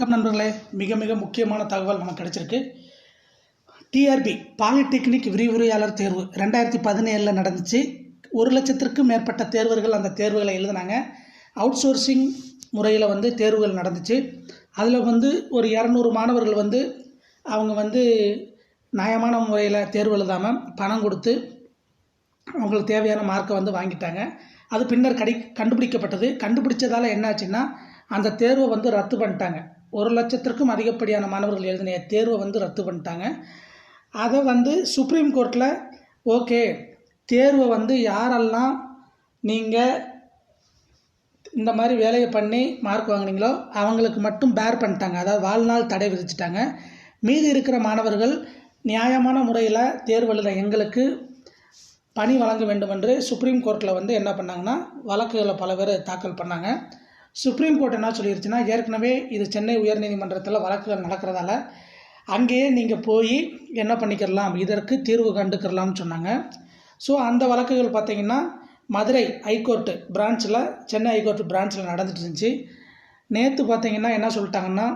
வணக்கம் நண்பர்களே. மிக மிக முக்கியமான தகவல் நமக்கு கிடைச்சிருக்கு. டிஆர்பி பாலிடெக்னிக் விரிவுரையாளர் தேர்வு ரெண்டாயிரத்தி பதினேழில் நடந்துச்சு. ஒரு லட்சத்திற்கும் மேற்பட்ட தேர்வர்கள் அந்த தேர்வுகளை எழுதினாங்க. அவுட் சோர்சிங் முறையில் வந்து தேர்வுகள் நடந்துச்சு. அதில் வந்து ஒரு இரநூறு மாணவர்கள் வந்து அவங்க வந்து நியாயமான முறையில் தேர்வு எழுதாமல் பணம் கொடுத்து அவங்களுக்கு தேவையான மார்க்கை வந்து வாங்கிட்டாங்க. அது பின்னர் கடி கண்டுபிடிக்கப்பட்டது. கண்டுபிடிச்சதால் என்னாச்சுன்னா அந்த தேர்வை வந்து ரத்து பண்ணிட்டாங்க. ஒரு லட்சத்திற்கும் அதிகப்படியான மாணவர்கள் எழுதின தேர்வை வந்து ரத்து பண்ணிட்டாங்க. அதை வந்து சுப்ரீம் கோர்ட்டில் ஓகே தேர்வை வந்து யாரெல்லாம் நீங்கள் இந்த மாதிரி வேலையை பண்ணி மார்க் வாங்குனீங்களோ அவங்களுக்கு மட்டும் பேர் பண்ணிட்டாங்க. அதாவது வாழ்நாள் தடை விதிச்சிட்டாங்க. மீதி இருக்கிற மாணவர்கள் நியாயமான முறையில் தேர்வு எழுத எங்களுக்கு பணி வழங்க வேண்டும் என்று சுப்ரீம் கோர்ட்டில் வந்து என்ன பண்ணாங்கன்னா வழக்குகளை பல பேர் தாக்கல் பண்ணாங்க. சுப்ரீம் கோர்ட் என்ன சொல்லிருச்சுன்னா ஏற்கனவே இது சென்னை உயர்நீதிமன்றத்தில் வழக்குகள் நடக்கிறதால அங்கேயே நீங்கள் போய் என்ன பண்ணிக்கிறலாம் இதற்கு தீர்வு கண்டுக்கிறலாம்னு சொன்னாங்க. ஸோ அந்த வழக்குகள் பார்த்திங்கன்னா மதுரை ஹைகோர்ட்டு பிரான்ச்சில் சென்னை ஹைகோர்ட் பிரான்ச்சில் நடந்துட்டு இருந்துச்சு. நேற்று பார்த்தீங்கன்னா என்ன சொல்லிட்டாங்கன்னா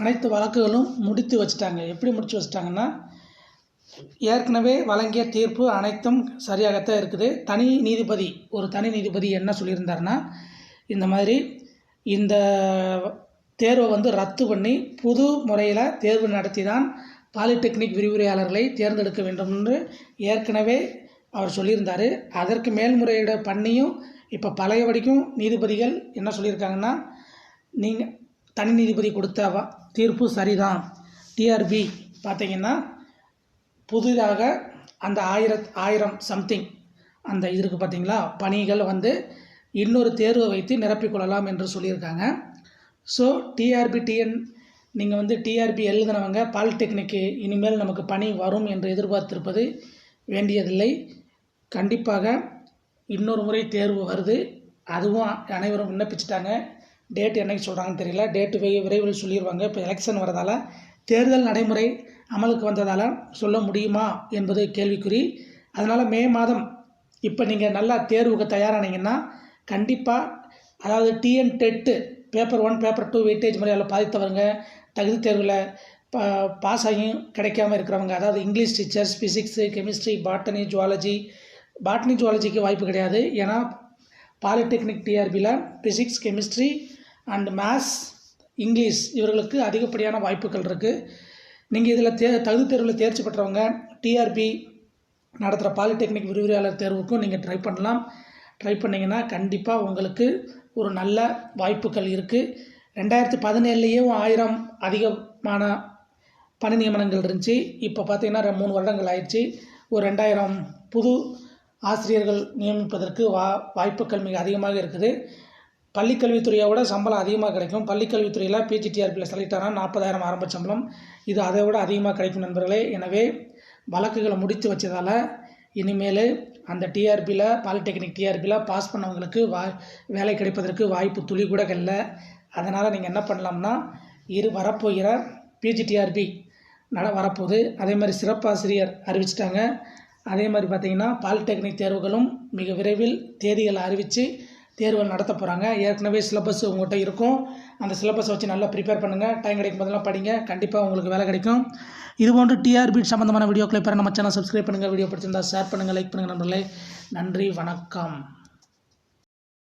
அனைத்து வழக்குகளும் முடித்து வச்சுட்டாங்க. எப்படி முடித்து வச்சுட்டாங்கன்னா ஏற்கனவே வழங்கிய தீர்ப்பு அனைத்தும் சரியாகத்தான் இருக்குது. தனி நீதிபதி ஒரு தனி நீதிபதி என்ன சொல்லியிருந்தாருன்னா இந்த மாதிரி இந்த தேர்வை வந்து ரத்து பண்ணி புது முறையில் தேர்வு நடத்தி தான் பாலிடெக்னிக் விரிவுரையாளர்களை தேர்ந்தெடுக்க வேண்டும் என்று ஏற்கனவே அவர் சொல்லியிருந்தார். அதற்கு மேல்முறையீடு பண்ணியும் இப்போ பழைய படிக்கும் நீதிபதிகள் என்ன சொல்லியிருக்காங்கன்னா நீங்கள் தனி நீதிபதி கொடுத்த தீர்ப்பு சரிதான். டிஆர்பி பார்த்தீங்கன்னா புதிதாக அந்த ஆயிரத் ஆயிரம் சம்திங் அந்த இது இருக்குது பார்த்தீங்களா பணிகள் வந்து இன்னொரு தேர்வை வைத்து நிரப்பிக்கொள்ளலாம் என்று சொல்லியிருக்காங்க. ஸோ டிஆர்பி டிஎன் நீங்கள் வந்து டிஆர்பி எழுதினவங்க பாலிடெக்னிக்கு இனிமேல் நமக்கு பணி வரும் என்று எதிர்பார்த்திருப்பது வேண்டியதில்லை. கண்டிப்பாக இன்னொரு முறை தேர்வு வருது. அதுவும் அனைவரும் விண்ணப்பிச்சிட்டாங்க. டேட் என்னைக்கு சொல்கிறாங்கன்னு தெரியல. டேட்டு வை விரைவில் சொல்லிடுவாங்க இப்போ எலெக்ஷன் வரதால தேர்தல் நடைமுறை அமலுக்கு வந்ததால் சொல்ல முடியுமா என்பது கேள்விக்குறி. அதனால் மே மாதம் இப்போ நீங்கள் நல்லா தேர்வுக்கு தயாரானீங்கன்னா கண்டிப்பாக அதாவது TN TET paper one paper two weightage Malayalam பாதித்தவங்க தகுதி தேர்வில் பா பாஸ் ஆகியும் கிடைக்காம இருக்கிறவங்க அதாவது English teachers physics chemistry botany zoology botany ஜுவாலஜிக்கு வாய்ப்பு கிடையாது. ஏன்னா polytechnic டிஆர்பியில் physics chemistry and maths English இவர்களுக்கு அதிகப்படியான வாய்ப்புகள் இருக்குது நீங்கள் இதில் தே தகுதி தேர்வில் தேர்ச்சி பெற்றவங்க டிஆர்பி நடத்துகிற பாலிடெக்னிக் விரிவுரையாளர் தேர்வுக்கும் நீங்கள் ட்ரை பண்ணலாம். ட்ரை பண்ணிங்கன்னா கண்டிப்பாக உங்களுக்கு ஒரு நல்ல வாய்ப்புகள் இருக்குது ரெண்டாயிரத்தி பதினேழுலேயும் ஆயிரம் அதிகமான பணி நியமனங்கள் இருந்துச்சு. இப்போ பார்த்திங்கன்னா ரெ- மூணு வருடங்கள் ஆயிடுச்சு. ஒரு ரெண்டாயிரம் புது ஆசிரியர்கள் நியமிப்பதற்கு வா வாய்ப்புகள் மிக அதிகமாக இருக்குது. பள்ளிக்கல்வித்துறையை விட சம்பளம் அதிகமாக கிடைக்கும். பள்ளிக்கல்வித்துறையில் பிஜிடிஆர்பியில் செலக்ட் ஆனால் நாற்பதாயிரம் ஆரம்ப சம்பளம். இது அதை விட அதிகமாக கிடைக்கும் நண்பர்களே. எனவே வழக்குகளை முடித்து வச்சதால் இனிமேல் அந்த டிஆர்பியில் பாலிடெக்னிக் டிஆர்பியில் பாஸ் பண்ணவங்களுக்கு வா வேலை கிடைப்பதற்கு வாய்ப்பு துளி கூட இல்லை அதனால் நீங்கள் என்ன பண்ணலாம்னா இரு வரப்போகிற பிஜிடிஆர்பி நட வரப்போகுது. அதே மாதிரி சிறப்பாசிரியர் அறிவிச்சிட்டாங்க. அதே மாதிரி பார்த்திங்கன்னா பாலிடெக்னிக் தேர்வுகளும் மிக விரைவில் தேதிகளை அறிவித்து தேர்வுகள் நடத்த போகிறாங்க ஏற்கனவே சிலபஸ் உங்கள்கிட்ட இருக்கும். அந்த சிலபஸை வச்சு நல்லா ப்ரிப்பேர் பண்ணுங்கள் டைம் கிடைக்கும் போதெல்லாம் படிங்க. கண்டிப்பாக உங்களுக்கு வேலை கிடைக்கும். இது போன்று டிஆர்பி சம்மந்தமான வீடியோக்களை பெற நம்ம சேனல் சப்ஸ்கிரைப் பண்ணுங்கள் வீடியோ பிடிச்சிருந்தா ஷேர் பண்ணுங்கள் லைக் பண்ணுங்கள் நண்பர்களே. நன்றி வணக்கம்.